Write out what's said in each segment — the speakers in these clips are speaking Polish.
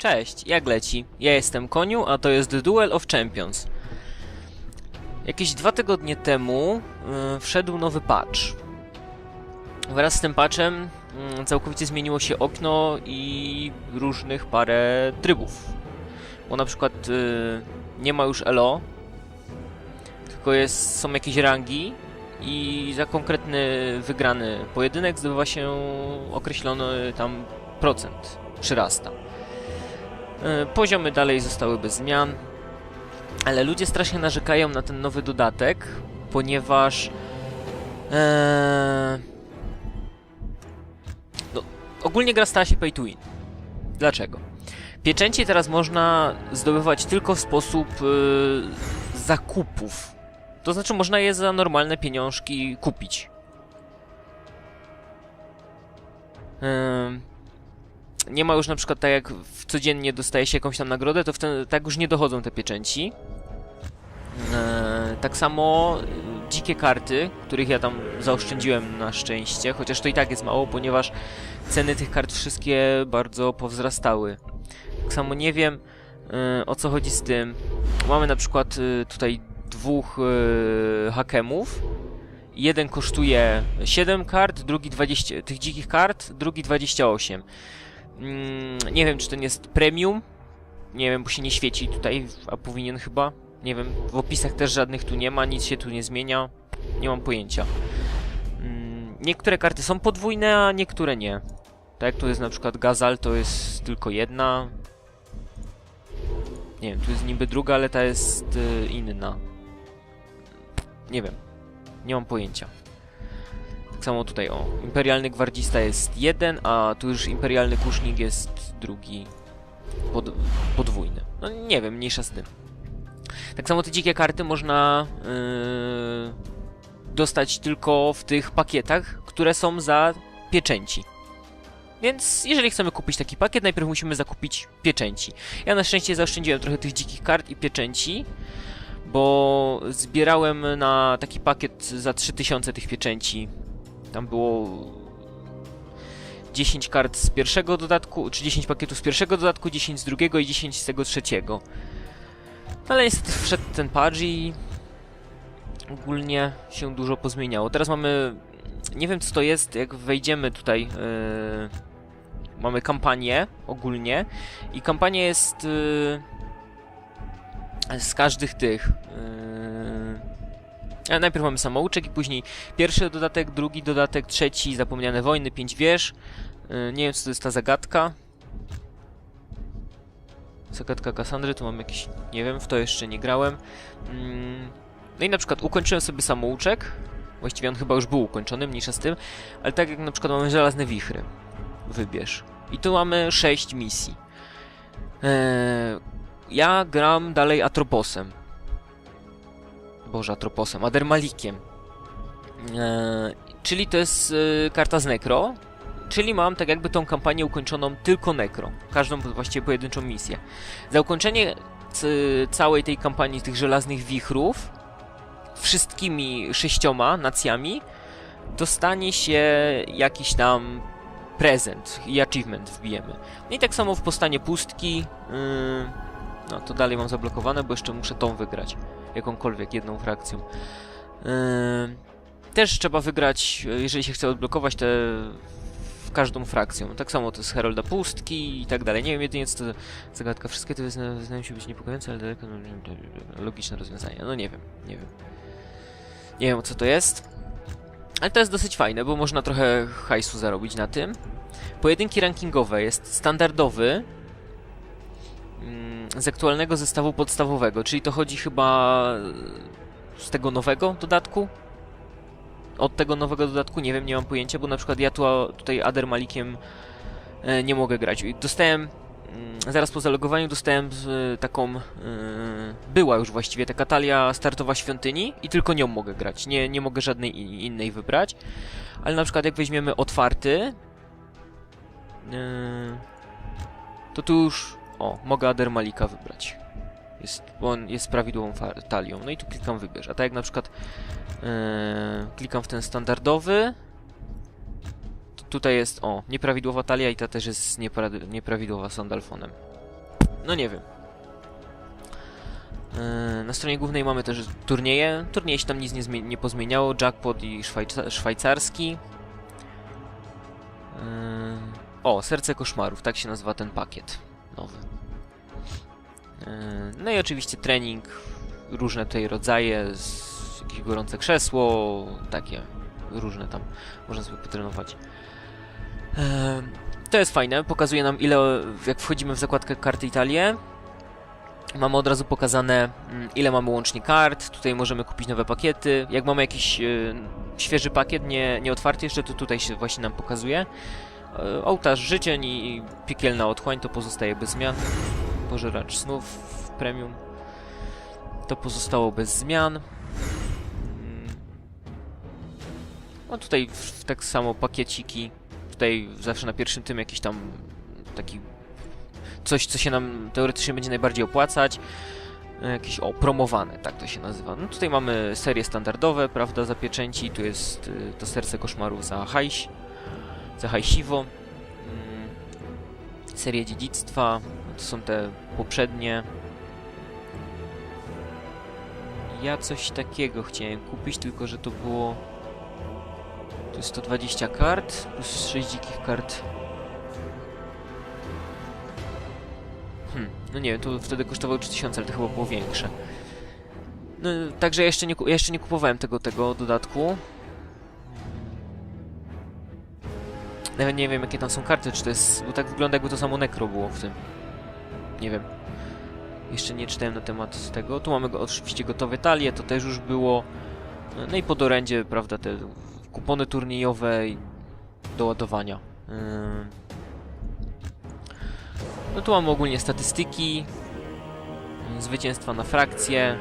Cześć, jak leci? Ja jestem Koniu, a to jest Duel of Champions. Jakieś dwa tygodnie temu yy, wszedł nowy patch. Wraz z tym patchem yy, całkowicie zmieniło się okno i różnych parę trybów. Bo na przykład yy, nie ma już ELO, tylko jest, są jakieś rangi i za konkretny wygrany pojedynek zdobywa się określony tam procent, przyrasta. E, Poziomy dalej zostały bez zmian, ale ludzie strasznie narzekają na ten nowy dodatek, ponieważ e, no, ogólnie gra stała się pay to win. Dlaczego? Pieczęcie teraz można zdobywać tylko w sposób e, zakupów. To znaczy można je za normalne pieniążki kupić. Ym, nie ma już na przykład tak jak codziennie dostaje się jakąś tam nagrodę, to wtedy tak już nie dochodzą te pieczęci. E, tak samo y, dzikie karty, których ja tam zaoszczędziłem na szczęście, chociaż to i tak jest mało, ponieważ ceny tych kart wszystkie bardzo powzrastały. Tak samo nie wiem y, o co chodzi z tym. Mamy na przykład tutaj dwóch y, hakemów. Jeden kosztuje 7 kart, drugi 20, tych dzikich kart, drugi 28. Mm, nie wiem, czy ten jest premium. Nie wiem, bo się nie świeci tutaj, a powinien chyba. Nie wiem, w opisach też żadnych tu nie ma, nic się tu nie zmienia. Nie mam pojęcia. Mm, niektóre karty są podwójne, a niektóre nie. Tak tu jest na przykład Gazal, to jest tylko jedna. Nie wiem, tu jest niby druga, ale ta jest y, inna. Nie wiem. Nie mam pojęcia. Tak samo tutaj, o. Imperialny Gwardzista jest jeden, a tu już Imperialny Kusznik jest drugi. Pod, podwójny. No nie wiem, mniejsza z tym. Tak samo te dzikie karty można yy, dostać tylko w tych pakietach, które są za pieczęci. Więc jeżeli chcemy kupić taki pakiet, najpierw musimy zakupić pieczęci. Ja na szczęście zaoszczędziłem trochę tych dzikich kart i pieczęci, bo zbierałem na taki pakiet za 3000 tych pieczęci. Tam było 10 kart z pierwszego dodatku, czy 10 pakietów z pierwszego dodatku, 10 z drugiego i 10 z tego trzeciego. Ale niestety wszedł ten patch i ogólnie się dużo pozmieniało. Teraz mamy, nie wiem co to jest, jak wejdziemy tutaj, yy, mamy kampanię ogólnie i kampania jest yy, z każdych tych. Yy... A najpierw mamy samouczek i później pierwszy dodatek, drugi dodatek, trzeci, zapomniane wojny, pięć wież. Yy, nie wiem, co to jest ta zagadka. Zagadka Kassandry, tu mam jakiś, nie wiem, w to jeszcze nie grałem. Mm, No i na przykład ukończyłem sobie samouczek. Właściwie on chyba już był ukończony, mniejsza z tym. Ale tak jak na przykład mamy żelazne wichry. Wybierz. I tu mamy sześć misji. Eee, ja gram dalej Atroposem. Boże, Atroposem. Adermalikiem. Eee, czyli to jest e, karta z Necro. Czyli mam tak jakby tą kampanię ukończoną tylko Necro. Każdą właściwie pojedynczą misję. Za ukończenie całej tej kampanii tych żelaznych wichrów wszystkimi sześcioma nacjami dostanie się jakiś tam prezent i achievement wbijemy. No i tak samo w Postanie Pustki. Yy, no to dalej mam zablokowane, bo jeszcze muszę tą wygrać. Jakąkolwiek jedną frakcją. Yy, też trzeba wygrać, jeżeli się chce odblokować te każdą frakcją. Tak samo to jest Herolda Pustki i tak dalej. Nie wiem jedynie co to zagadka. Wszystkie te wyzna wyznają się być niepokojące, ale daleko logiczne rozwiązania. No nie wiem, nie wiem. Nie wiem co to jest. Ale to jest dosyć fajne, bo można trochę hajsu zarobić na tym. Pojedynki rankingowe jest standardowy z aktualnego zestawu podstawowego, czyli to chodzi chyba z tego nowego dodatku. Od tego nowego dodatku nie wiem, nie mam pojęcia, bo na przykład ja tu tutaj Ader Malikiem e, nie mogę grać. Dostałem mm, zaraz po zalogowaniu dostałem e, taką e, była już właściwie taka talia startowa świątyni i tylko nią mogę grać. Nie, nie mogę żadnej innej wybrać. Ale na przykład jak weźmiemy otwarty Yy, to tu już, o, mogę Ader Malika wybrać. Jest, on jest prawidłową talią. No i tu klikam wybierz. A tak jak na przykład yy, klikam w ten standardowy, tutaj jest, o, nieprawidłowa talia i ta też jest niepra- nieprawidłowa z Sandalfonem. no nie wiem. Yy, Na stronie głównej mamy też turnieje. Turnieje się tam nic nie, nie pozmieniało. Jackpot i szwajca- szwajcarski. Yy, O, Serce Koszmarów, tak się nazywa ten pakiet nowy. Yy, No i oczywiście trening, różne tutaj rodzaje, jakieś gorące krzesło, takie różne tam można sobie potrenować. Yy, To jest fajne, pokazuje nam ile, jak wchodzimy w zakładkę karty Italię, Mamy od razu pokazane, mm, ile mamy łącznie kart. Tutaj możemy kupić nowe pakiety. Jak mamy jakiś y, świeży pakiet, nie, nie otwarty jeszcze, to tutaj się właśnie nam pokazuje. Y, ołtarz życzeń i piekielna otchłań to pozostaje bez zmian. Pożeracz snów w premium to pozostało bez zmian. No tutaj w, tak samo pakieciki. Tutaj zawsze na pierwszym tym jakiś tam taki coś, co się nam teoretycznie będzie najbardziej opłacać. E, Jakieś, o, promowane, tak to się nazywa. No tutaj mamy serie standardowe, prawda, za pieczęci, tu jest y, to serce koszmaru za hajś, za hajsiwo. Mm, Serie dziedzictwa, to są te poprzednie. Ja coś takiego chciałem kupić, tylko że to było... To jest 120 kart, plus 6 dzikich kart Hmm, no nie wiem, to wtedy kosztowało 3000, ale to chyba było większe. No, także jeszcze nie, jeszcze nie kupowałem tego, tego dodatku. Nawet nie wiem, jakie tam są karty, czy to jest... Bo tak wygląda, jakby to samo Necro było w tym. Nie wiem. Jeszcze nie czytałem na temat tego. Tu mamy go, oczywiście gotowe talie, to też już było. No i po orędzie, prawda, te kupony turniejowe i do ładowania. Ym. No tu mamy ogólnie statystyki, y, zwycięstwa na frakcje.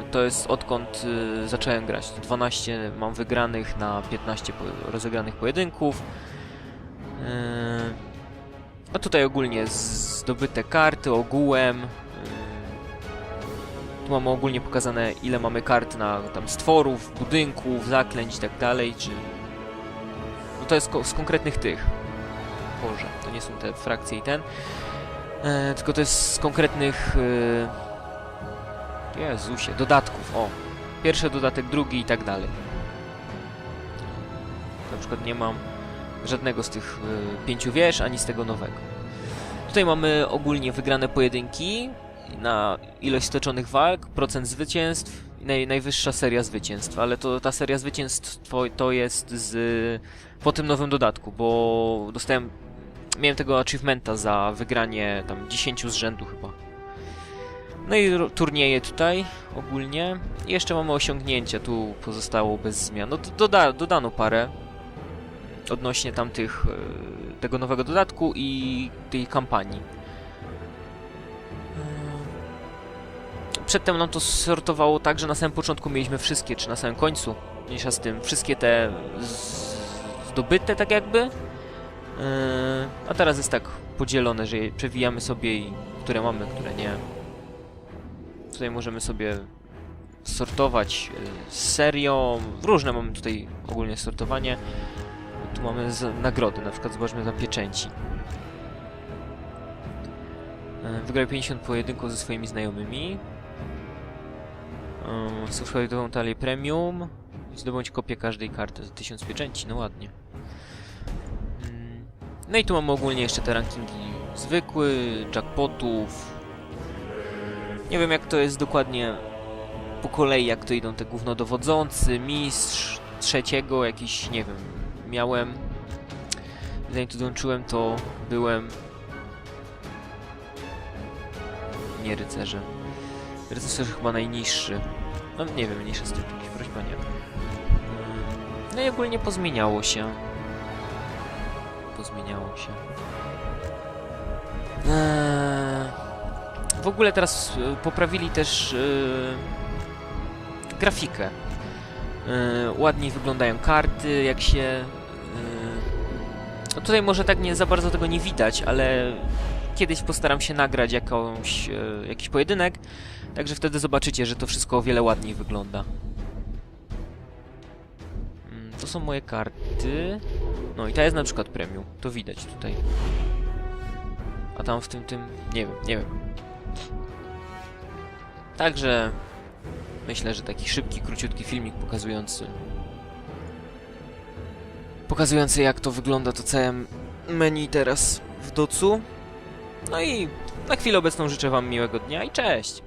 Y, To jest odkąd zacząłem grać. 12 mam wygranych na 15 po- rozegranych pojedynków. No tutaj ogólnie zdobyte karty ogółem. Y, Tu mamy ogólnie pokazane ile mamy kart na tam stworów, budynków, zaklęć i tak dalej, czy... No to jest z konkretnych tych. Boże, to nie są te frakcje i ten. E, tylko to jest z konkretnych. E, Jezusie, dodatków. O. Pierwszy dodatek, drugi i tak dalej. Na przykład nie mam żadnego z tych e, pięciu wież, ani z tego nowego. Tutaj mamy ogólnie wygrane pojedynki na ilość stoczonych walk, procent zwycięstw i naj, najwyższa seria zwycięstw, ale to ta seria zwycięstw to, to jest z po tym nowym dodatku, bo dostałem miałem tego achievementa za wygranie tam 10 z rzędu chyba. No i turnieje tutaj ogólnie. I jeszcze mamy osiągnięcia, tu pozostało bez zmian. No doda dodano parę odnośnie tamtych e, tego nowego dodatku i tej kampanii. E, Przedtem nam to sortowało tak, że na samym początku mieliśmy wszystkie, czy na samym końcu, mniejsza z tym, wszystkie te zdobyte tak jakby, Yy, a teraz jest tak podzielone, że przewijamy sobie i które mamy, które nie. Tutaj możemy sobie sortować serią. Różne mamy tutaj ogólnie sortowanie. Tu mamy nagrody, na przykład zobaczmy za pieczęci. Yy, Wygrał 50 pojedynków ze swoimi znajomymi. Yy, Subskrybową talię premium. Zdobądź kopię każdej karty za 1000 pieczęci, no ładnie. Mm, No i tu mamy ogólnie jeszcze te rankingi zwykły, jackpotów. Nie wiem jak to jest dokładnie po kolei, jak to idą te głównodowodzący, mistrz, trzeciego jakiś, nie wiem, miałem. Zanim tu dołączyłem, to byłem... Nie rycerzem. Rycerz chyba najniższy. No nie wiem, mniejsza z tym, prośba nie. No i ogólnie pozmieniało się pozmieniało się. Eee, w ogóle teraz e, poprawili też e, grafikę. E, ładniej wyglądają karty, jak się. e, no tutaj może tak nie za bardzo tego nie widać, ale kiedyś postaram się nagrać jakąś, e, jakiś pojedynek, także wtedy zobaczycie, że to wszystko o wiele ładniej wygląda. Mm, To są moje karty. No i ta jest na przykład premium. To widać tutaj. A tam w tym, tym, nie wiem, nie wiem. Także myślę, że taki szybki, króciutki filmik pokazujący pokazujący jak to wygląda to całe menu teraz w docu. No i na chwilę obecną życzę wam miłego dnia i cześć!